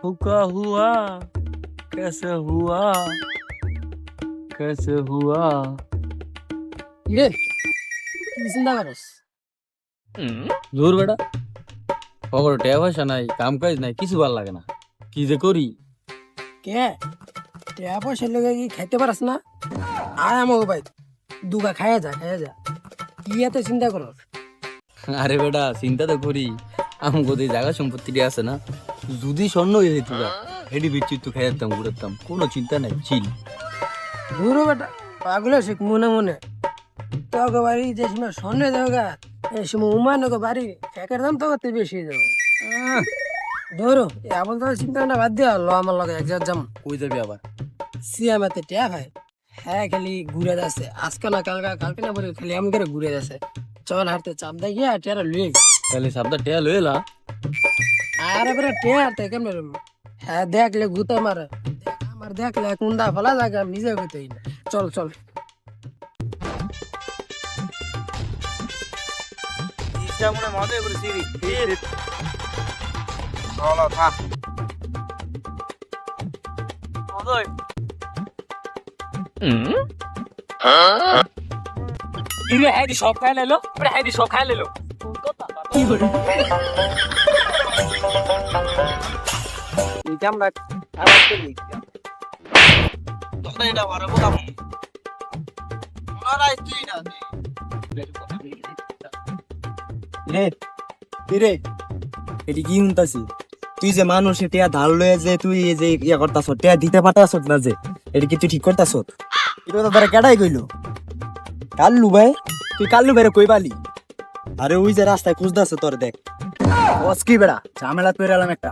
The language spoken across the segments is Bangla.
हुआ हुआ कैसे हुआ कैसे हुआ রে কি চিন্তা করস জোর বেটা পকেটে টাকা পয়সা নাই কাম কাজ নাই কিছু ভালো লাগে না কি যে করি কে টাকা পয়সা লেগে কি খাইতে পারস না আয় আমাকে ভাই দুগা খাইয়া যা খাইয়া যা কি এত চিন্তা করস আরে বেটা চিন্তা তো করি আমার কোথায় জায়গা সম্পত্তি আছে না যদি স্বর্ণ হয়ে যেত হেডি বিচ্ছি তো খাই যেতাম ঘুরতাম কোনো চিন্তা নাই চিল দূর বেটা পাগল শিখ মনে মনে। তোকে বাড়ি যে সময় স্বর্ণে গা এই সময় উমানকে বাড়ি একের দাম তো বেশি যাবে। ধরো এমন তো চিন্তা না বাদ দিয়া ল আমার লগে এক যাম কই যাবি আবার? সিয়ামাতে টিয়া ভাই। হ্যাঁ খালি ঘুরে যাচ্ছে। আজকে না কালকা কালকে না পরে খালি করে ঘুরে যাচ্ছে। চল হাঁটতে চাপ দেখিয়া টিয়ারা লুয়ে তাহলে সাবদা টেয়া লইলা আর এবারে টিয়া হাঁটতে কেমন হ্যাঁ দেখলে গুতে মারে। আমার দেখলে কুন্দা ফলা জায়গা আমি নিজে গুতেই না। চল চল। ইরে হ্যাঁ সব খাই লাইলো হ্যাঁ সব খাই লাইলো রে রে? এটি কি শুনতাছি? তুই যে মানুষ টিয়া ধার লয়ে যে তুই এই যে ইয়া করতাছ, টিয়া দিতে পারতাছ না যে, এটি কি তুই ঠিক করতাছ এটা তো তারা কেডাই কইলো? কাল্লু ভাই, তুই কাল্লু ভাইরে কই পালি? আরে ওই যে রাস্তায় খুঁজতাছ তোর দেখ। বস কি বেড়া? ঝামেলা করে এলাম একটা।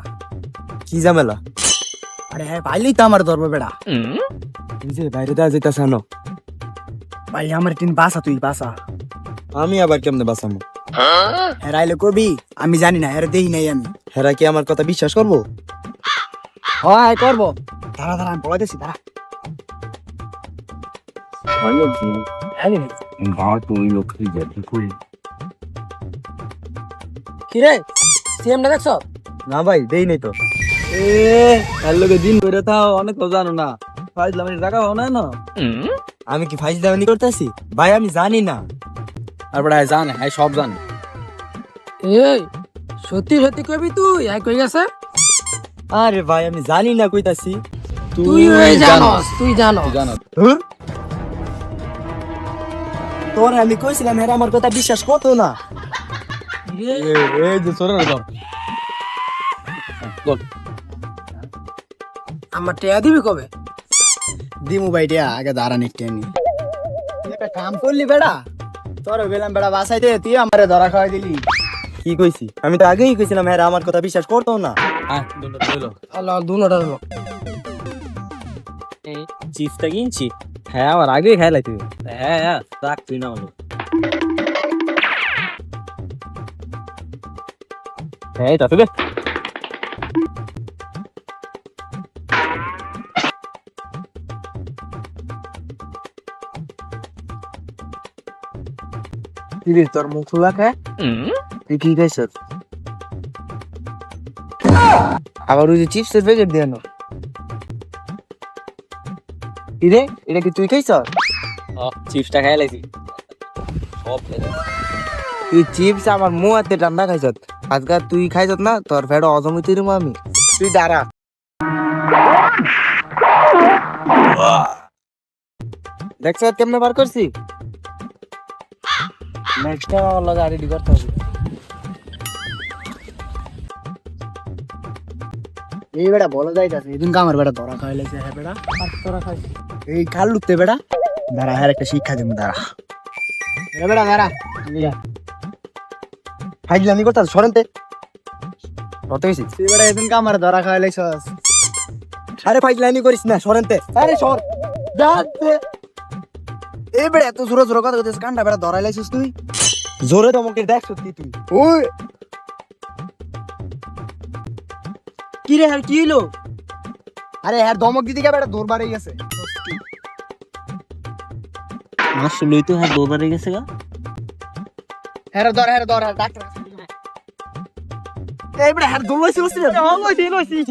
কি ঝামেলা? আরে হ্যাঁ পাইলেই তো আমার ধরবো বেড়া। তুই যে বাইরে দেওয়া যেতে সানো ভাই আমার তিন বাসা তুই বাসা। আমি আবার কেমনে বাসামো হেরাইলে করবি আমি জানি না হেরে দেই নাই আমি। হেরা কি আমার কথা বিশ্বাস করব? হয় করব। দাঁড়া দাঁড়া আমি বলাইতেছি দাঁড়া। কিরে? সিএমটা দেখছ? না ভাই দেই নাই তো। এ কাল লোকে দিন করে তাও অনেক তো জানো না। ফাইজলাম টাকা পাও না না আমি কি ফাইজ দামানি করতেছি? ভাই আমি জানি না। তারপরে হ্যাঁ জানে হ্যাঁ সব জানে। এই সত্যি সত্যি কবি তুই আই কই গেছে? আরে ভাই আমি জানি না কইতাছি। তুই জানস তুই জানো তুই জানো তোর আমি কইছিলাম হেরা আমার কথা বিশ্বাস করতো না। এই যে সরে ধর। ধর। আমার টেয়া দিবি কবে? দিমু ভাই দিয়া আগে দাঁড়ান একটু নি একটা কাম করলি বেড়া। তোর গেলাম বেড়া বাসাইতে তুই আমারে ধরা খাওয়াই দিলি। কি কইছি? আমি তো আগেই কইছিলাম হ্যাঁ আমার কথা বিশ্বাস করতো না। হ্যাঁ দুটো ধরলো আল্লাহ দুনোটা দেবো চিপসটা কিনছি? হ্যাঁ আমার আগেই খাই তুই হ্যাঁ হ্যাঁ রাখ তুই না হলো হ্যাঁ তা তুই কিরে তোর মুখ খোলা খায় তুই কি খাইছ আবার ওই যে চিপসের প্যাকেট দিয়ে আনো। কিরে এটা কি তুই খাইছ চিপসটা খাই লাগছি সব তুই চিপস আমার মুখ হাতে ঠান্ডা খাইছ আজকে তুই খাইছ না, তোর ফেড অজমিতে রুম আমি। তুই দাঁড়া। দেখছ কেমনে বার করছি? নেক্সট টাইম আমার লগে রেডি করতে হবে। এই বেটা বলা যাইতাছে এদিন আমার বেটা ধরা খাই লাগছে হ্যাঁ বেটা আর দাঁড়া হ্যাঁ শিক্ষা দেবো দাঁড়া। বেটা দাঁড়া ফাইজলামি করতে সরেনতে কত গেছি তুই বেটা এদিন আমার ধরা খাই লাগছস আরে ফাইজলামি করিস না সরেনতে আরে সর। দাঁড়াতে এই বেটা এত জোরে জোরে কথা কইতেছিস কান্ডা বেটা ধরাই লাইছিস তুই। জোরে তোমাকে দেখ সত্যি তুই। ওই। কি রে আর কি হইল? আরে হ্যাঁ দমক দিদি কে বেটা দৌড় বাড়ে গেছে। আসলেই তো হ্যাঁ দৌড়ারে গেছে গা। হ্যাঁ ধর হ্যাঁ ধর ডাক্তার এই বেটা হ্যাঁ দৌড় লাইছিস